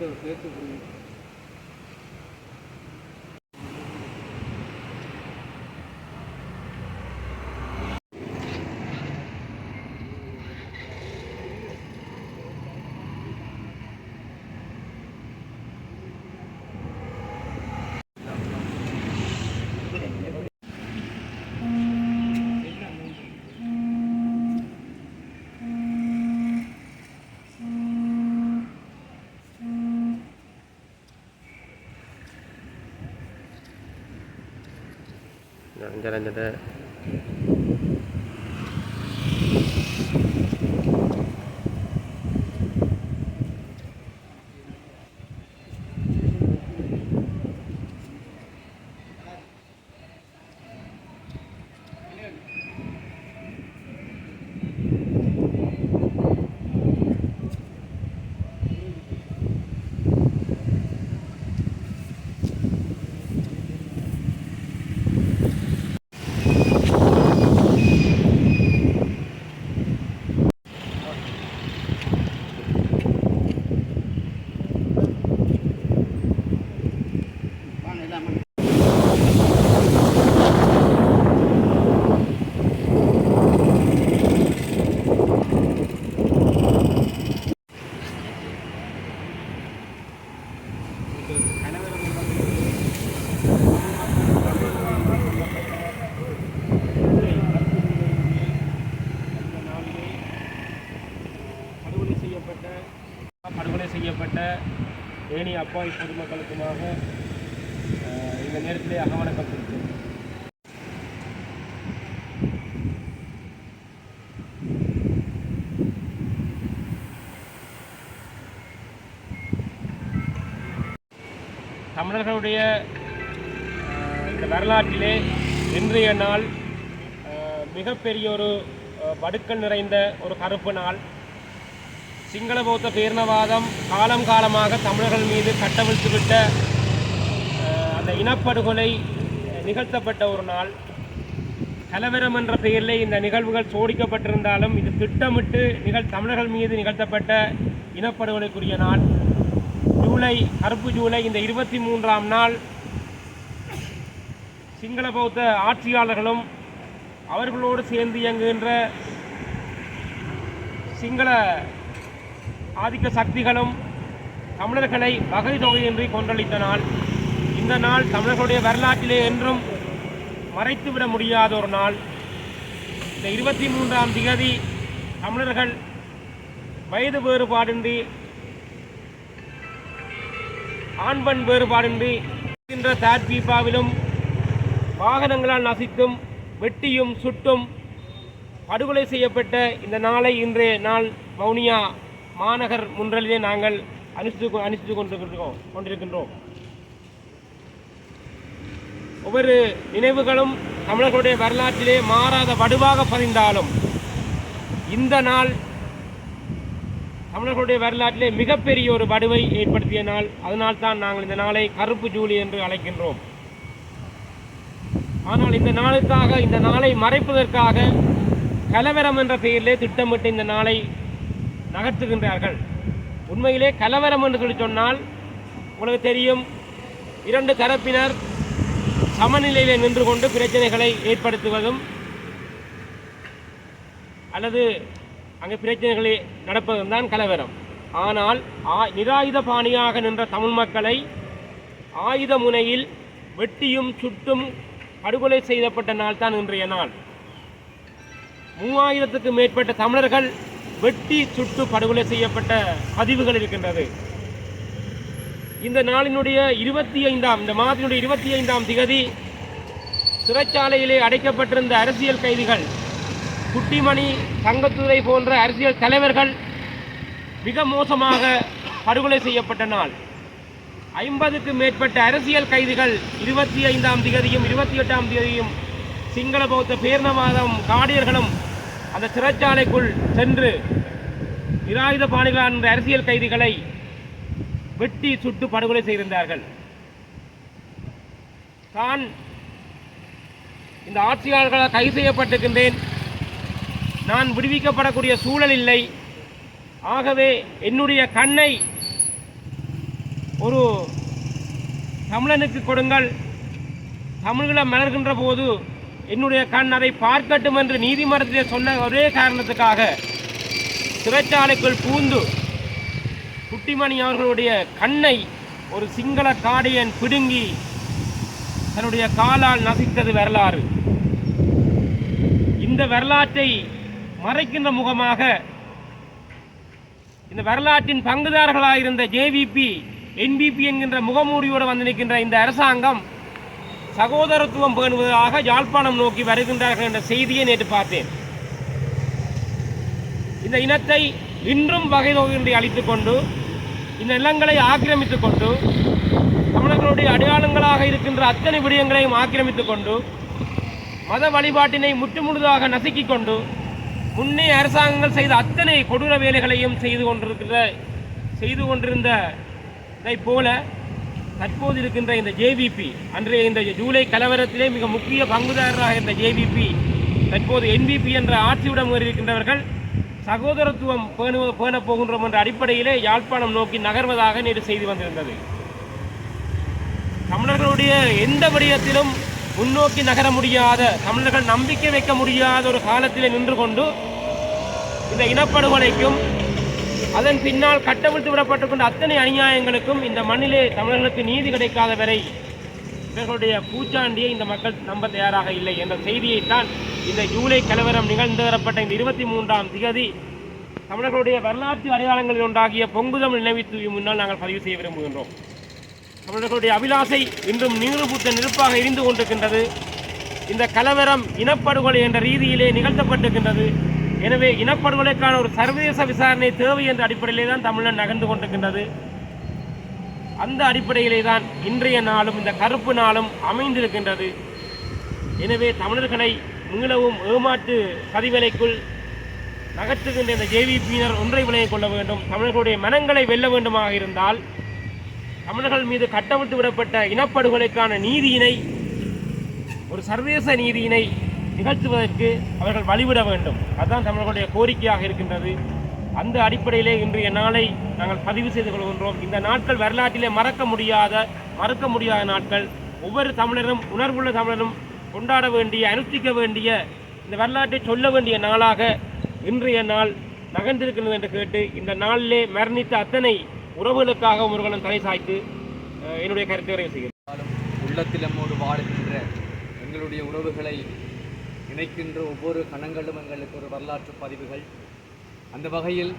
对对对 jalan-jalan செய்யப்பட்ட any அப்பாவி பொதுமக்களுக்குமாக இந்த நேரத்திலே அகவணக்கம் தமிழர்களுடைய அஹ், இந்த வரலாற்றிலே இன்றைய நாள் மிகப்பெரிய ஒரு படுக்கல் வடுக்கள் நிறைந்த ஒரு கருப்பு நாள். சிங்கள பௌத்த பேரினவாதம் காலம் காலமாக தமிழர்கள் மீது கட்டவிழ்த்துவிட்ட அந்த இனப்படுகொலை நிகழ்த்தப்பட்ட ஒரு நாள். கலவரம் என்ற பெயரிலே இந்த நிகழ்வுகள் சோடிக்கப்பட்டிருந்தாலும் இது திட்டமிட்டு நிகழ் தமிழர்கள் மீது நிகழ்த்தப்பட்ட இனப்படுகொலைக்குரிய நாள். ஜூலை கருப்பு ஜூலை இந்த இருபத்தி மூன்றாம் நாள். சிங்கள பௌத்த ஆட்சியாளர்களும் அவர்களோடு சேர்ந்து இயங்குகின்ற சிங்கள ஆதிக்க சக்திகளும் தமிழர்களை வகை தொகையின்றி கொன்றளித்த நாள். இந்த நாள் தமிழர்களுடைய வரலாற்றிலே என்றும் மறைத்துவிட முடியாத ஒரு நாள். இந்த இருபத்தி மூன்றாம் திகதி தமிழர்கள் வயது வேறுபாடின்றி ஆண் பெண் வேறுபாடின்றி இருக்கின்ற தாத்பீபாவிலும் வாகனங்களால் நசித்தும் வெட்டியும் சுட்டும் படுகொலை செய்யப்பட்ட இந்த நாளை இன்றைய நாள் மௌனியா மாநகர் முன்றலிலே நாங்கள் அனுஷ்டித்து அனுஷ்டித்து கொண்டிருக்கிறோம் கொண்டிருக்கின்றோம். ஒவ்வொரு நினைவுகளும் தமிழர்களுடைய வரலாற்றிலே மாறாத வடுவாக பதிந்தாலும் இந்த நாள் தமிழர்களுடைய வரலாற்றிலே மிகப்பெரிய ஒரு வடுவை ஏற்படுத்திய நாள். அதனால் தான் நாங்கள் இந்த நாளை கருப்பு ஜூலி என்று அழைக்கின்றோம். ஆனால் இந்த நாளுக்காக இந்த நாளை மறைப்பதற்காக கலவரம் என்ற பெயரிலே திட்டமிட்டு இந்த நாளை நகர்த்துகின்றார்கள். உண்மையிலே கலவரம் என்று சொல்லி சொன்னால் உங்களுக்கு தெரியும் இரண்டு தரப்பினர் சமநிலையிலே நின்று கொண்டு பிரச்சனைகளை ஏற்படுத்துவதும் அல்லது அங்கே பிரச்சனைகளை நடப்பதும் தான் கலவரம். ஆனால் ஆ- நிராயுத பாணியாக நின்ற தமிழ் மக்களை ஆயுத முனையில் வெட்டியும் சுட்டும் படுகொலை செய்யப்பட்ட நாள் தான் இன்றைய நாள். மூவாயிரத்துக்கு மேற்பட்ட தமிழர்கள் வெட்டி சுட்டு படுகொலை செய்யப்பட்ட பதிவுகள் இருக்கின்றது. இந்த நாளினுடைய இருபத்தி ஐந்தாம் இந்த மாதத்தினுடைய இருபத்தி ஐந்தாம் திகதி சிறைச்சாலையிலே அடைக்கப்பட்டிருந்த அரசியல் கைதிகள் குட்டிமணி தங்கத்துறை போன்ற அரசியல் தலைவர்கள் மிக மோசமாக படுகொலை செய்யப்பட்ட நாள். ஐம்பதுக்கு மேற்பட்ட அரசியல் கைதிகள் இருபத்தி ஐந்தாம் திகதியும் இருபத்தி எட்டாம் திகதியும் சிங்கள பௌத்த பேர்ணவாதம் காடியர்களும் அந்த சிறைச்சாலைக்குள் சென்று நிராயுத பாணிகளான இந்த அரசியல் கைதிகளை வெட்டி சுட்டு படுகொலை செய்திருந்தார்கள். தான் இந்த ஆட்சியாளர்களால் கைது செய்யப்பட்டிருக்கின்றேன். நான் விடுவிக்கப்படக்கூடிய சூழல் இல்லை. ஆகவே என்னுடைய கண்ணை ஒரு தமிழனுக்கு கொடுங்கள். தமிழ்களை மலர்கின்ற போது என்னுடைய கண் அதை பார்க்கட்டும் என்று நீதிமன்றத்திலே சொன்ன ஒரே காரணத்துக்காக சிறைச்சாலைக்குள் பூந்து குட்டிமணி அவர்களுடைய கண்ணை ஒரு சிங்கள காடையன் பிடுங்கி தன்னுடைய காலால் நசித்தது வரலாறு. இந்த வரலாற்றை மறைக்கின்ற முகமாக இந்த வரலாற்றின் பங்குதாரர்களாக இருந்த ஜேவிபி என்பிபி என்கின்ற முகமூடியோடு வந்து நிற்கின்ற இந்த அரசாங்கம் சகோதரத்துவம் பேணுவதாக யாழ்ப்பாணம் நோக்கி வருகின்றார்கள் என்ற செய்தியை நேற்று பார்த்தேன். இந்த இனத்தை இன்றும் வகை நோக்கின்றி அழித்துக் கொண்டு இந்த நிலங்களை ஆக்கிரமித்துக் கொண்டு தமிழர்களுடைய அடையாளங்களாக இருக்கின்ற அத்தனை விடயங்களையும் ஆக்கிரமித்துக் கொண்டு மத வழிபாட்டினை முற்றுமுழுதாக நசுக்கிக் கொண்டு முன்னே அரசாங்கங்கள் செய்த அத்தனை கொடூர வேலைகளையும் செய்து கொண்டிருக்கிற செய்து கொண்டிருந்த இதை போல தற்போது இருக்கின்ற இந்த ஜேவிபி அன்றைய இந்த ஜூலை கலவரத்திலே மிக முக்கிய பங்குதாரராக இருந்த ஜேவிபி தற்போது என்பிபி என்ற ஆட்சியுடன் இருக்கின்றவர்கள் சகோதரத்துவம் பேணு பேணப் போகின்றோம் என்ற அடிப்படையிலே யாழ்ப்பாணம் நோக்கி நகர்வதாக நேற்று செய்தி வந்திருந்தது. தமிழர்களுடைய எந்த விடயத்திலும் முன்னோக்கி நகர முடியாத தமிழர்கள் நம்பிக்கை வைக்க முடியாத ஒரு காலத்திலே நின்று கொண்டு இந்த இனப்படுகொலைக்கும் அதன் பின்னால் கட்டவிழ்த்து விடப்பட்டுக்கொண்ட அத்தனை அநியாயங்களுக்கும் இந்த மண்ணிலே தமிழர்களுக்கு நீதி கிடைக்காத வரை இவர்களுடைய பூச்சாண்டியை இந்த மக்கள் நம்ப தயாராக இல்லை என்ற செய்தியைத்தான் இந்த ஜூலை கலவரம் நிகழ்ந்து வரப்பட்ட இந்த இருபத்தி மூன்றாம் திகதி தமிழர்களுடைய வரலாற்று அடையாளங்களில் உண்டாகிய பொங்குதமிழ் நினைவு முன்னால் நாங்கள் பதிவு செய்ய விரும்புகின்றோம். தமிழர்களுடைய அபிலாசை இன்றும் நீருபூத்த நெருப்பாக எரிந்து கொண்டிருக்கின்றது. இந்த கலவரம் இனப்படுகொலை என்ற ரீதியிலே நிகழ்த்தப்பட்டிருக்கின்றது. எனவே இனப்படுகொலைக்கான ஒரு சர்வதேச விசாரணை தேவை என்ற அடிப்படையிலே தான் தமிழன் நகர்ந்து கொண்டிருக்கின்றது. அந்த அடிப்படையிலே தான் இன்றைய நாளும் இந்த கருப்பு நாளும் அமைந்திருக்கின்றது. எனவே தமிழர்களை மீளவும் ஏமாற்று பதிவலைக்குள் நகர்த்துகின்ற இந்த ஜேவிபியினர் ஒன்றை விளைய கொள்ள வேண்டும். தமிழர்களுடைய மனங்களை வெல்ல வேண்டுமாக இருந்தால் தமிழர்கள் மீது கட்டவிழ்த்து விடப்பட்ட இனப்படுகொலைக்கான நீதியினை ஒரு சர்வதேச நீதியினை நிகழ்த்துவதற்கு அவர்கள் வழிவிட வேண்டும். அதுதான் தமிழர்களுடைய கோரிக்கையாக இருக்கின்றது. அந்த அடிப்படையிலே இன்றைய நாளை நாங்கள் பதிவு செய்து கொள்கின்றோம். இந்த நாட்கள் வரலாற்றிலே மறக்க முடியாத மறக்க முடியாத நாட்கள். ஒவ்வொரு தமிழரும் உணர்வுள்ள தமிழரும் கொண்டாட வேண்டிய அனுஷ்டிக்க வேண்டிய இந்த வரலாற்றை சொல்ல வேண்டிய நாளாக இன்றைய நாள் நகர்ந்திருக்கிறது என்று கேட்டு இந்த நாளிலே மரணித்த அத்தனை உறவுகளுக்காக ஒருவர்களும் தலை சாய்த்து என்னுடைய கருத்து நிறைவு செய்கிறேன். உள்ளத்தில் நம்மோடு வாழுகின்ற எங்களுடைய உறவுகளை இணைக்கின்ற ஒவ்வொரு கணங்களும் எங்களுக்கு ஒரு வரலாற்று பதிவுகள். அந்த வகையில்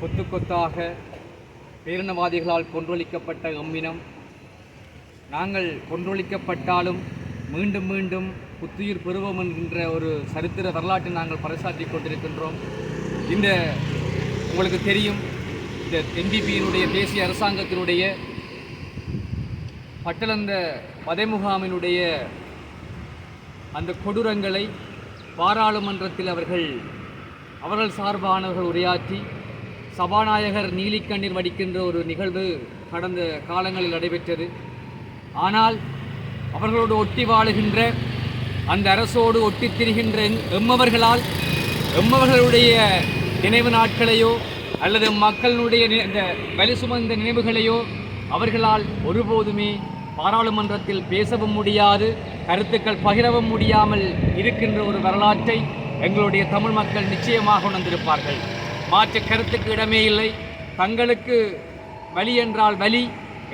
கொத்து கொத்தாக பேரினவாதிகளால் கொன்றொழிக்கப்பட்ட எம்மினம். நாங்கள் கொன்றொழிக்கப்பட்டாலும் மீண்டும் மீண்டும் புத்துயிர் பெறுவோம் என்கின்ற ஒரு சரித்திர வரலாற்றை நாங்கள் பறைசாற்றி கொண்டிருக்கின்றோம். இந்த உங்களுக்கு தெரியும் இந்த என்பிபியினுடைய தேசிய அரசாங்கத்தினுடைய பட்டளந்த பதைமுகாமினுடைய அந்த கொடூரங்களை பாராளுமன்றத்தில் அவர்கள் அவர்கள் சார்பானவர்கள் உரையாற்றி சபாநாயகர் நீலிக்கண்ணீர் வடிக்கின்ற ஒரு நிகழ்வு கடந்த காலங்களில் நடைபெற்றது. ஆனால் அவர்களோடு ஒட்டி வாழுகின்ற அந்த அரசோடு ஒட்டித் திரிகின்ற எம்மவர்களால் எம்மவர்களுடைய நினைவு நாட்களையோ அல்லது மக்களுடைய இந்த வலி சுமந்த நினைவுகளையோ அவர்களால் ஒருபோதுமே பாராளுமன்றத்தில் பேசவும் முடியாது. கருத்துக்கள் பகிரவும் முடியாமல் இருக்கின்ற ஒரு வரலாற்றை எங்களுடைய தமிழ் மக்கள் நிச்சயமாக உணர்ந்திருப்பார்கள். மாற்று கருத்துக்கு இடமே இல்லை. தங்களுக்கு வலி என்றால் வலி.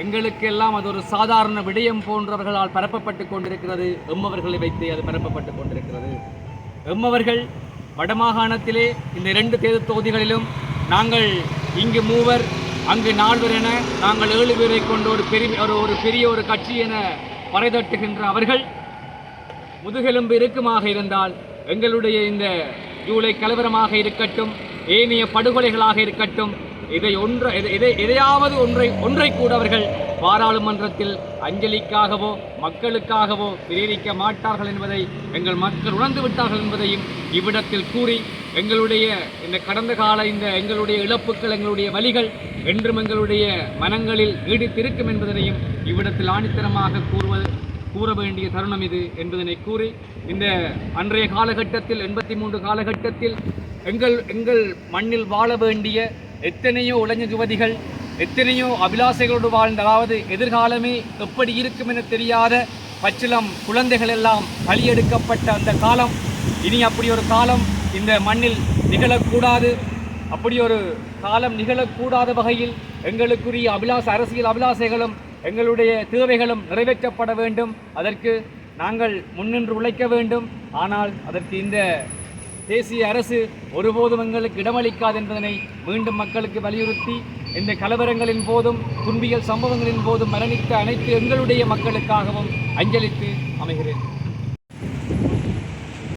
எங்களுக்கு எல்லாம் அது ஒரு சாதாரண விடயம் போன்றவர்களால் பரப்பப்பட்டு கொண்டிருக்கிறது. எம்மவர்களை வைத்து அது பரப்பப்பட்டு கொண்டிருக்கிறது. எம்மவர்கள் வடமாகாணத்திலே இந்த இரண்டு தேர்தல் தொகுதிகளிலும் நாங்கள் இங்கு மூவர் அங்கு நால்வர் என நாங்கள் ஏழு பேரை கொண்டு ஒரு பெரிய ஒரு ஒரு பெரிய ஒரு கட்சி என வரைதட்டுகின்ற அவர்கள் முதுகெலும்பு இறுக்கமாக இருந்தால் எங்களுடைய இந்த ஜூலை கலவரமாக இருக்கட்டும் ஏனைய படுகொலைகளாக இருக்கட்டும் இதை ஒன்றை இதை- எதையாவது ஒன்றை ஒன்றை கூட அவர்கள் பாராளுமன்றத்தில் அஞ்சலிக்காகவோ மக்களுக்காகவோ பிரேரிக்க மாட்டார்கள் என்பதை எங்கள் மக்கள் உணர்ந்து விட்டார்கள் என்பதையும் இவ்விடத்தில் கூறி எங்களுடைய இந்த கடந்த கால இந்த எங்களுடைய இழப்புகள் எங்களுடைய வழிகள் என்றும் எங்களுடைய மனங்களில் நீடித்திருக்கும் என்பதனையும் இவ்விடத்தில் ஆணித்தரமாக கூறுவது கூற வேண்டிய தருணம் இது என்பதனை கூறி இந்த அன்றைய காலகட்டத்தில் எண்பத்தி மூன்று காலகட்டத்தில் எங்கள் எங்கள் மண்ணில் வாழ வேண்டிய எத்தனையோ இளைஞர் யுவதிகள் எத்தனையோ அபிலாசைகளோடு வாழ்ந்த அதாவது எதிர்காலமே எப்படி இருக்கும் என தெரியாத பச்சிலம் குழந்தைகள் எல்லாம் பலியெடுக்கப்பட்ட அந்த காலம். இனி அப்படி ஒரு காலம் இந்த மண்ணில் நிகழக்கூடாது. அப்படி ஒரு காலம் நிகழக்கூடாத வகையில் எங்களுக்குரிய அபிலாச அரசியல் அபிலாசைகளும் எங்களுடைய தேவைகளும் நிறைவேற்றப்பட வேண்டும். அதற்கு நாங்கள் முன்னின்று உழைக்க வேண்டும். ஆனால் அதற்கு இந்த தேசிய அரசு ஒருபோதும் எங்களுக்கு இடமளிக்காது என்பதனை மீண்டும் மக்களுக்கு வலியுறுத்தி இந்த கலவரங்களின் போதும் துன்பியல் சம்பவங்களின் போதும் மரணித்த அனைத்து எங்களுடைய மக்களுக்காகவும் அஞ்சலித்து அமைகிறேன்.